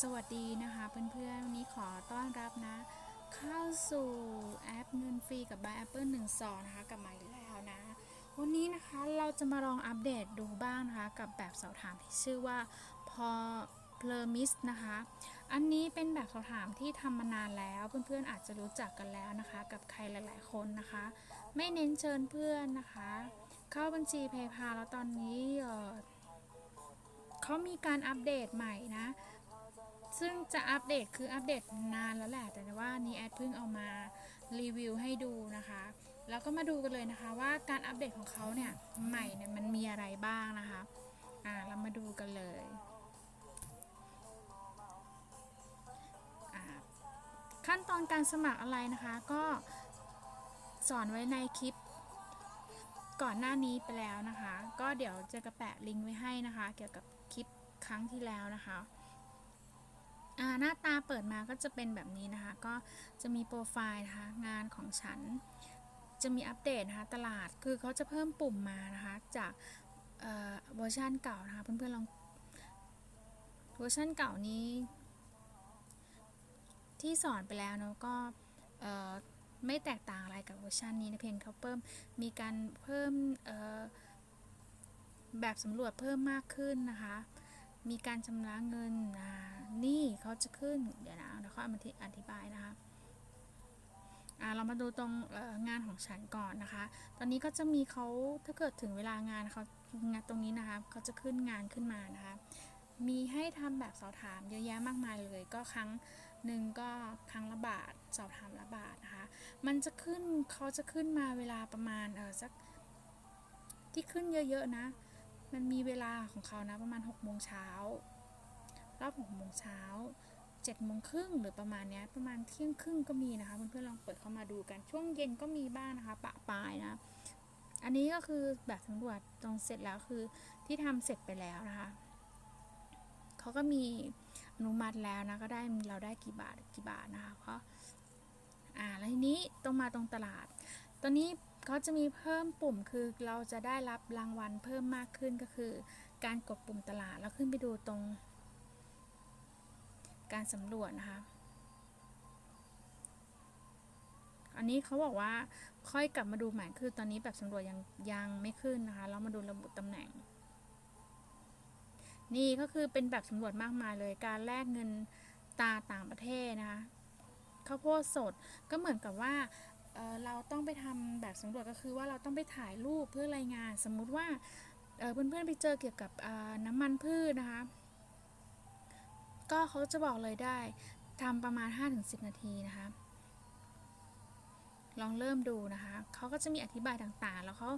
สวัสดีนะคะเพื่อนๆวันนี้ขอต้อนรับนะ เข้าสู่แอปเงินฟรีกับ Buy Apple 1 2นะคะกลับมาอีกแล้วนะ วันนี้นะคะเราจะมาลองอัปเดตดูบ้างนะคะ กับแบบสอบถามที่ชื่อว่าพอ p l e m i s นะคะ อันนี้เป็นแบบสอบถามที่ทำมานานแล้วเพื่อนๆอาจจะรู้จักกันแล้วนะคะ กับใครหลาย ๆ คนนะคะ ไม่เน้นเชิญเพื่อนนะคะ เข้าบัญชี PayPal แล้วตอนนี้เออเขามีการอัปเดตใหม่นะ ซึ่งจะอัปเดตคืออัปเดตนานแล้วแหละ แต่ว่านี้แอดเพิ่งเอามารีวิวให้ดูนะคะ แล้วก็มาดูกันเลยนะคะว่าการอัปเดตของเขาเนี่ยใหม่เนี่ยมันมีอะไรบ้างนะคะ อ่าเรามาดูกันเลยขั้นตอนการสมัครอะไรนะคะ ก็สอนไว้ในคลิปก่อนหน้านี้ไปแล้วนะคะ ก็เดี๋ยวจะกระแปะลิงก์ไว้ให้นะคะ เกี่ยวกับคลิปครั้งที่แล้วนะคะ หน้าตาเปิดมาก็จะเป็นแบบนี้นะคะ ก็จะมีโปรไฟล์นะคะงานของฉัน จะมีอัปเดตนะคะตลาดคือเขาจะเพิ่มปุ่มมานะคะ จากเวอร์ชันเก่านะคะเพื่อนๆลองเวอร์ชันเก่านี้ ที่สอนไปแล้วเนาะก็ไม่แตกต่างอะไรกับเวอร์ชันนี้นะเพียงเขาเพิ่มมีการเพิ่มแบบสำรวจเพิ่มมากขึ้นนะคะ มีการชำระเงินอ่านี่เขาจะขึ้น เดี๋ยวนะเดี๋ยวเขาอธิบายนะคะเรามาดูตรงงานของฉันก่อนนะคะ ตอนนี้ก็จะมีเขาถ้าเกิดถึงเวลางานเขางานตรงนี้นะคะเขาจะขึ้นงานขึ้นมานะคะ มีให้ทำแบบสอบถามเยอะแยะมากมายเลย ก็ครั้งหนึ่งก็ครั้งละบาทสอบถามละบาทนะคะ มันจะขึ้นเขาจะขึ้นมาเวลาประมาณเออสักที่ขึ้นเยอะๆนะ มันมีเวลาของเขานะประมาณ6โมงเช้ารอบ6โมงเช้า7โมงครึ่งหรือประมาณเนี้ยประมาณเที่ยงครึ่งก็มีนะคะเพื่อนๆลองเปิดเข้ามาดูกันช่วงเย็นก็มีบ้างนะคะ ปะปลายนะ อันนี้ก็คือแบบสำรวจตรงเสร็จแล้วคือที่ทำเสร็จไปแล้วนะคะเขาก็มีอนุมัติแล้วนะก็ได้เราได้กี่บาทกี่บาทนะคะเพราะอ่าแล้วทีนี้ตรงมาตรงตลาด ตอนนี้ เขาจะมีเพิ่มปุ่มคือเราจะได้รับรางวัลเพิ่มมากขึ้นก็คือ การกดปุ่มตลาดแล้วขึ้นไปดูตรง การสำรวจนะคะ อันนี้เขาบอกว่าค่อยกลับมาดูใหม่คือตอนนี้แบบสำรวจยังยังไม่ขึ้นนะคะ เรามาดูระบุตำแหน่ง นี่ก็คือเป็นแบบสำรวจมากมายเลย การแลกเงินตาต่างประเทศนะคะข้าวโพดสดก็เหมือนกับว่า เเราต้องไปทำแบบสำรวจก็คือว่าเราต้องไปถ่ายรูปเพื่อรายงาน สมมุติว่าเพื่อนๆไปเจอเกี่ยวกับน้ำมันพืชนะคะ ก็เขาจะบอกเลยได้ทำประมาณ 5-10 นาทีนะคะ ลองเริ่มดูนะคะเขาก็จะมีอธิบายต่างๆ แล้วเขา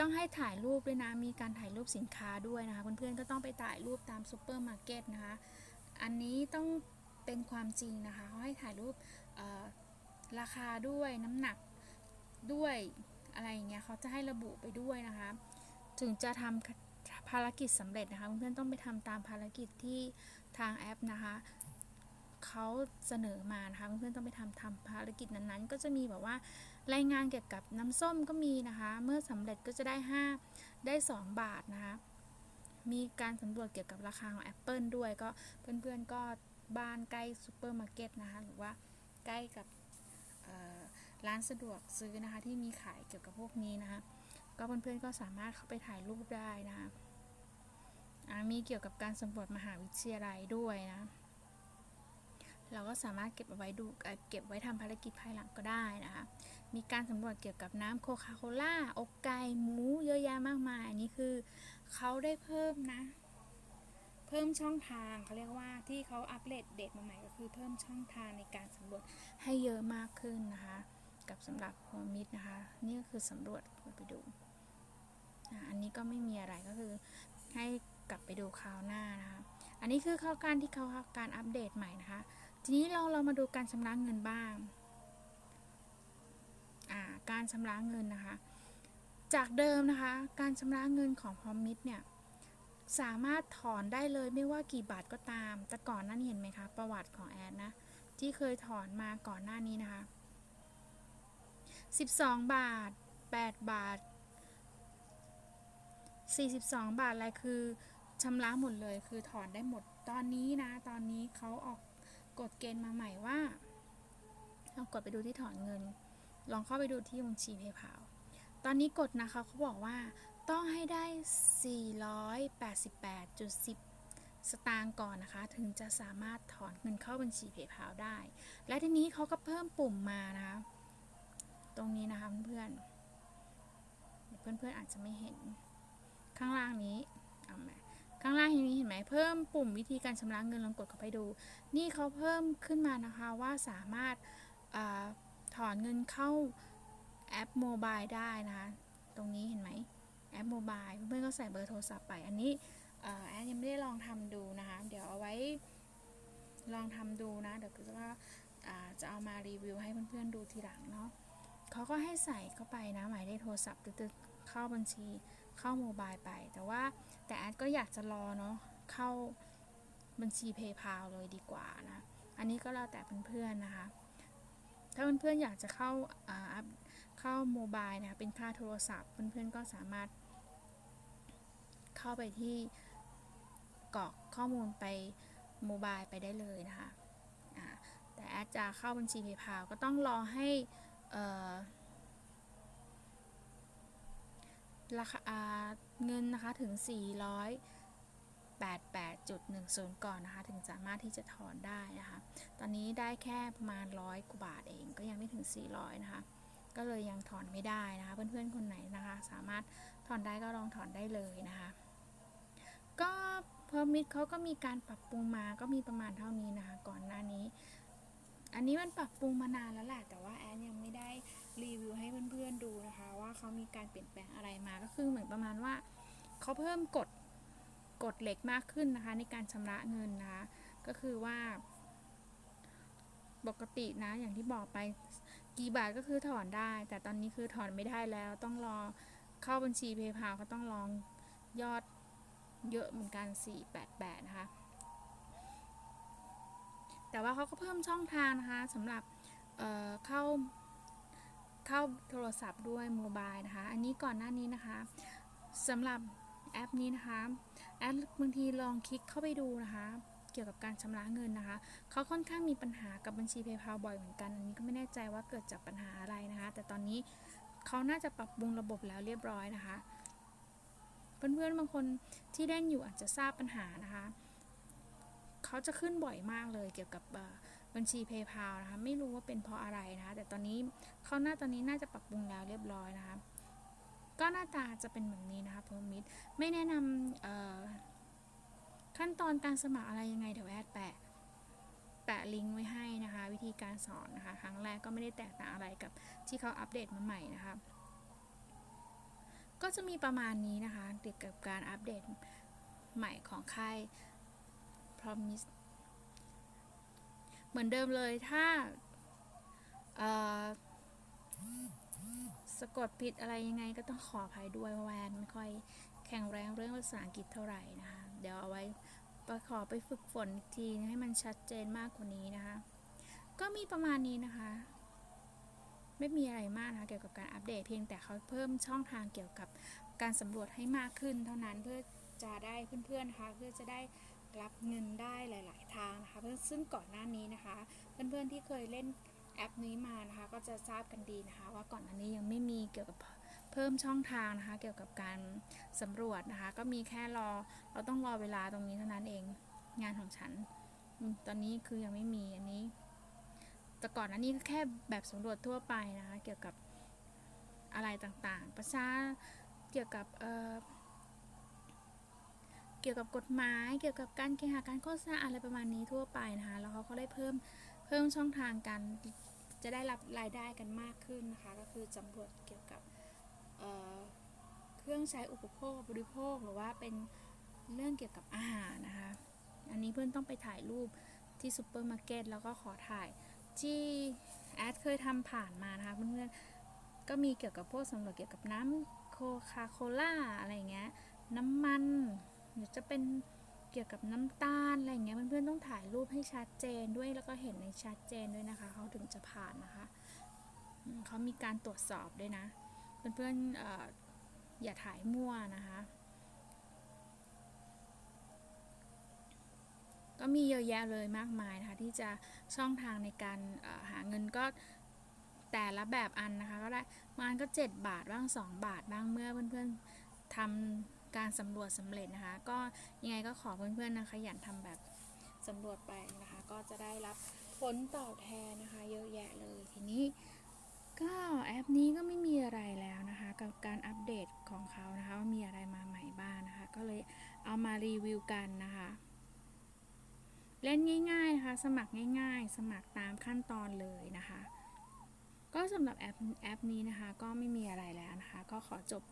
ต้องให้ถ่ายรูปด้วยนะ มีการถ่ายรูปสินค้าด้วยนะคะ เพื่อนๆก็ต้องไปถ่ายรูปตามซูเปอร์มาร์เก็ตนะคะ อันนี้ต้องเป็นความจริงนะคะเขาให้ถ่ายรูป ราคาด้วยน้ำหนักด้วยอะไรอย่างเงี้ยเขาจะให้ระบุไปด้วยนะคะ ถึงจะทำภารกิจสำเร็จนะคะเพื่อนๆต้องไปทำตามภารกิจที่ทางแอปนะคะเขาเสนอมานะคะเพื่อนๆต้องไปทำทำภารกิจนั้นๆ ก็จะมีแบบว่ารายงานเกี่ยวกับน้ำส้มก็มีนะคะ เมื่อสำเร็จก็จะได้ 5 ได้ 2 บาทนะคะมีการสำรวจเกี่ยวกับราคาของ Apple ด้วยก็เพื่อนๆก็บ้านใกล้ซูเปอร์มาร์เก็ตนะคะหรือว่าใกล้กับ ร้านสะดวกซื้อนะคะ ที่มีขายเกี่ยวกับพวกนี้นะคะ ก็เพื่อนๆก็สามารถเข้าไปถ่ายรูปได้นะคะมีเกี่ยวกับการสำรวจมหาวิทยาลัยด้วยนะ เราก็สามารถเก็บเอาไว้ดูเอ่อเก็บไว้ทำภารกิจภายหลังก็ได้นะคะ มีการสำรวจเกี่ยวกับน้ำโคคาโคล่าอกไก่หมูเยอะแยะมากมายอันนี้คือเขาได้เพิ่มนะ เพิ่มช่องทางเขาเรียกว่าที่เขาอัปเดตเดตมาใหม่ก็คือเพิ่มช่องทางในการสำรวจให้เยอะมากขึ้นนะคะ กับสำหรับโฮมิดนะคะ นี่ก็คือสำรวจไปดู อันนี้ก็ไม่มีอะไรก็คือให้กลับไปดูคราวหน้านะคะ อันนี้คือข้าการที่เขาการอัปเดตใหม่นะคะ ทีนี้เราเรามาดูการชำระเงินบ้างาการชำระเงินนะคะ จากเดิมนะคะ การชำระเงินของพอมิดเนี่ยสามารถถอนได้เลยไม่ว่ากี่บาทก็ตาม แต่ก่อนนั้นเห็นไหมคะ ประวัติของแอดนะ ที่เคยถอนมาก่อนหน้านี้นะคะ 12 บาท 8 บาท 42 บาทอะไรคือชำระหมดเลยคือถอนได้หมดตอนนี้นะ ตอนนี้เขาออกกฎเกณฑ์มาใหม่ว่าลองกดไปดูที่ถอนเงิน ลองเข้าไปดูที่บัญชีเพย์พาตอนนี้กฎนะคะเขาบอกว่าต้องให้ได้ 488.10 สตางค์ก่อนนะคะ ถึงจะสามารถถอนเงินเข้าบัญชีเพย์พาได้ และทีนี้เขาก็เพิ่มปุ่มมานะคะ รงนี้นะคะเพื่อนๆ เพื่อนๆอาจจะไม่เห็น ข้างล่างนี้เอาไหมข้างล่างนี้เห็นไหมเพิ่มปุ่มวิธีการชำระเงินลองกดเข้าไปดู นี่เขาเพิ่มขึ้นมานะคะว่าสามารถอถอนเงินเข้าแอปโมบายได้นะคะ ตรงนี้เห็นไหมแอปโมบายเพื่อนๆก็ใส่เบอร์โทรศัพท์ไป อันนี้แอนยังไม่ได้ลองทำดูนะคะ เดี๋ยวเอาไว้ลองทำดูนะ เดี๋ยวก็อ่าจะเอามารีวิวให้เพื่อนๆดูทีหลังเนาะ เขาก็ให้ใส่เข้าไปนะหมายเลขโทรศัพท์ตึ๊ดๆเข้าบัญชีเข้าโมบายไป แต่ว่าแต่แอดก็อยากจะรอเนาะเข้าบัญชี PayPal เลยดีกว่านะ อันนี้ก็แล้วแต่เพื่อนๆนะคะ ถ้าเพื่อนๆอยากจะเข้าอ่าอัพเข้าโมบายนะคะเป็นค่าโทรศัพท์ เพื่อนๆก็สามารถ เข้าไปที่กรอกข้อมูลไปโมบายไปได้เลยนะคะแต่แอดจะเข้าบัญชี PayPal ก็ต้องรอให้ ราคาเงินนะคะถึง 488.10 ก่อนนะคะ ถึงสามารถที่จะถอนได้นะคะ ตอนนี้ได้แค่ประมาณร้อยกว่าบาทเองก็ยังไม่ถึง 400 นะคะ ก็เลยยังถอนไม่ได้นะคะ เพื่อนๆคนไหนนะคะ สามารถถอนได้ก็ลองถอนได้เลยนะคะ ก็เพอร์มิทเขาก็มีการปรับปรุงมาก็มีประมาณเท่านี้นะคะ ก่อนหน้านี้ อันนี้มันปรับปรุงมานานแล้วแหละแต่ว่าแอนยังไม่ได้รีวิวให้เพื่อนๆดูนะคะ ว่าเขามีการเปลี่ยนแปลงอะไรมาก็คือเหมือนประมาณว่าเขาเพิ่มกฎกฎเหล็กมากขึ้นนะคะ ในการชำระเงินนะคะ ก็คือว่า ปกตินะอย่างที่บอกไปกี่บาทก็คือถอนได้ แต่ตอนนี้คือถอนไม่ได้แล้ว ต้องรอเข้าบัญชี PayPal ก็ต้องลองยอดเยอะเหมือนกัน 488 นะคะ แต่ว่าเขาก็เพิ่มช่องทางนะคะสำหรับเเข้าเข้าโทรศัพท์ด้วยโมบายนะคะ อันนี้ก่อนหน้านี้นะคะสำหรับแอปนี้นะคะแอปบางทีลองคลิกเข้าไปดูนะคะ เกี่ยวกับการชำระเงินนะคะเขาค่อนข้างมีปัญหากับบัญชี PayPal บ่อยเหมือนกันอันนี้ก็ไม่แน่ใจว่าเกิดจากปัญหาอะไรนะคะ แต่ตอนนี้เขาน่าจะปรับปรุงระบบแล้วเรียบร้อยนะคะ เพื่อนๆบางคนที่เล่นอยู่อาจจะทราบปัญหานะคะ เขาจะขึ้นบ่อยมากเลยเกี่ยวกับบัญชี PayPal นะคะ ไม่รู้ว่าเป็นเพราะอะไรนะคะ แต่ตอนนี้เขาหน้าตอนนี้น่าจะปรับปรุงแล้วเรียบร้อยนะคะ ก็หน้าตาจะเป็นแบบนี้นะคะพรมิดไม่แนะนำขั้นตอนการสมัครอะไรยังไงเดี๋ยวแอดแปะแปะลิงก์ไว้ให้นะคะ วิธีการสอนนะคะ ครั้งแรกก็ไม่ได้แตกต่างอะไรกับที่เขาอัปเดตมาใหม่นะคะ ก็จะมีประมาณนี้นะคะเกี่ยวกับการอัปเดตใหม่ของค่าย Promise เหมือนเดิมเลยถ้าสะกดผิดอะไรยังไงก็ต้องขออภัยด้วยแวนไม่ค่อยแข็งแรงเรื่องภาษาอังกฤษเท่าไหร่นะคะ เดี๋ยวเอาไว้ไปขอไปฝึกฝนอีกทีให้มันชัดเจนมากกว่านี้นะคะ ก็มีประมาณนี้นะคะ ไม่มีอะไรมากนะคะเกี่ยวกับการอัปเดตเพียงแต่เขาเพิ่มช่องทางเกี่ยวกับการสำรวจให้มากขึ้น เท่านั้นเพื่อจะได้เพื่อนๆนะคะเพื่อจะได้ รับเงินได้หลาย ๆ ทางนะคะเพื่อซึ่งก่อนหน้านี้นะคะ เพื่อน ๆ ที่เคยเล่นแอปนี้มานะคะ ก็จะทราบกันดีนะคะ ว่าก่อนหน้านี้ยังไม่มีเกี่ยวกับเพิ่มช่องทางนะคะ เกี่ยวกับการสำรวจนะคะ ก็มีแค่รอ เราต้องรอเวลาตรงนี้เท่านั้นเอง งานของฉัน ตอนนี้คือยังไม่มีอันนี้ แต่ก่อนหน้านี้ก็แค่แบบสำรวจทั่วไปนะคะ เกี่ยวกับอะไรต่างๆ ประชา เกี่ยวกับเอ่อ เกี่ยวกับกฎหมาย เกี่ยวกับการเคหะการโฆษณาอะไรประมาณนี้ทั่วไปนะคะ แล้วเขาก็ได้เพิ่มเพิ่มช่องทางการจะได้รับรายได้กันมากขึ้นนะคะ ก็คือสำรวจเกี่ยวกับเเครื่องใช้อุปโภคบริโภคหรือว่าเป็นเรื่องเกี่ยวกับอาหารนะคะ อันนี้เพื่อนต้องไปถ่ายรูปที่ซูเปอร์มาร์เก็ตแล้วก็ขอถ่ายที่แอดเคยทำผ่านมานะคะเพื่อนๆก็มีเกี่ยวกับพวกสำรวจเกี่ยวกับน้ำโคคาโคล่าอะไรเงี้ยน้ำมัน หรือจะเป็นเกี่ยวกับน้ำตาลอะไรเงี้ยเพื่อนๆต้องถ่ายรูปให้ชัดเจนด้วยแล้วก็เห็นในชัดเจนด้วยนะคะเขาถึงจะผ่านนะคะเขามีการตรวจสอบด้วยนะ เพื่อนๆออย่าถ่ายมั่วนะคะ ก็มีเยอะแยะเลยมากมายนะคะที่จะช่องทางในการหาเงินก็แต่ละแบบอันนะคะก็ได้มันก็ 7 บาทบ้าง 2 บาทบ้างเมื่อเพื่อนๆทำ การสำรวจสำเร็จนะคะ ก็ยังไงก็ขอเพื่อนๆนะคะขยันทำแบบสำรวจไปนะคะ ก็จะได้รับผลตอบแทนนะคะ เยอะแยะเลยทีนี้ก็แอปนี้ก็ไม่มีอะไรแล้วนะคะ กับการอัปเดตของเขานะคะว่ามีอะไรมาใหม่บ้างนะคะ ก็เลยเอามารีวิวกันนะคะเล่นง่ายๆนะคะ สมัครง่ายๆ สมัครตามขั้นตอนเลยนะคะ ก็สำหรับแอปแอปนี้นะคะ ก็ไม่มีอะไรแล้วนะคะ ก็ขอจบ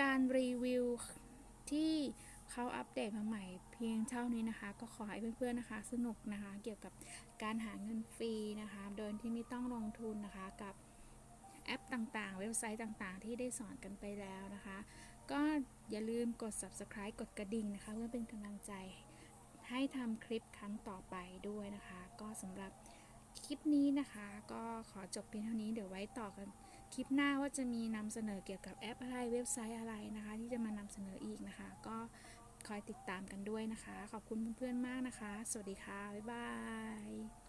การรีวิวที่เขาอัปเดตมาใหม่เพียงเท่านี้นะคะ ก็ขอให้เพื่อนๆนะคะ สนุกนะคะ เกี่ยวกับการหาเงินฟรีนะคะ โดยที่ไม่ต้องลงทุนนะคะกับแอปต่างๆ เว็บไซต์ต่างๆ ที่ได้สอนกันไปแล้วนะคะ ก็อย่าลืมกด subscribe กดกระดิ่งนะคะ เพื่อเป็นกำลังใจให้ทำคลิปครั้งต่อไปด้วยนะคะ ก็สำหรับคลิปนี้นะคะ ก็ขอจบเพียงเท่านี้เดี๋ยวไว้ต่อกัน คลิปหน้าว่าจะมีนำเสนอเกี่ยวกับแอปอะไรเว็บไซต์อะไรนะคะ ที่จะมานำเสนออีกนะคะ ก็คอยติดตามกันด้วยนะคะ ขอบคุณเพื่อนๆมากนะคะ สวัสดีค่ะ บ๊ายบาย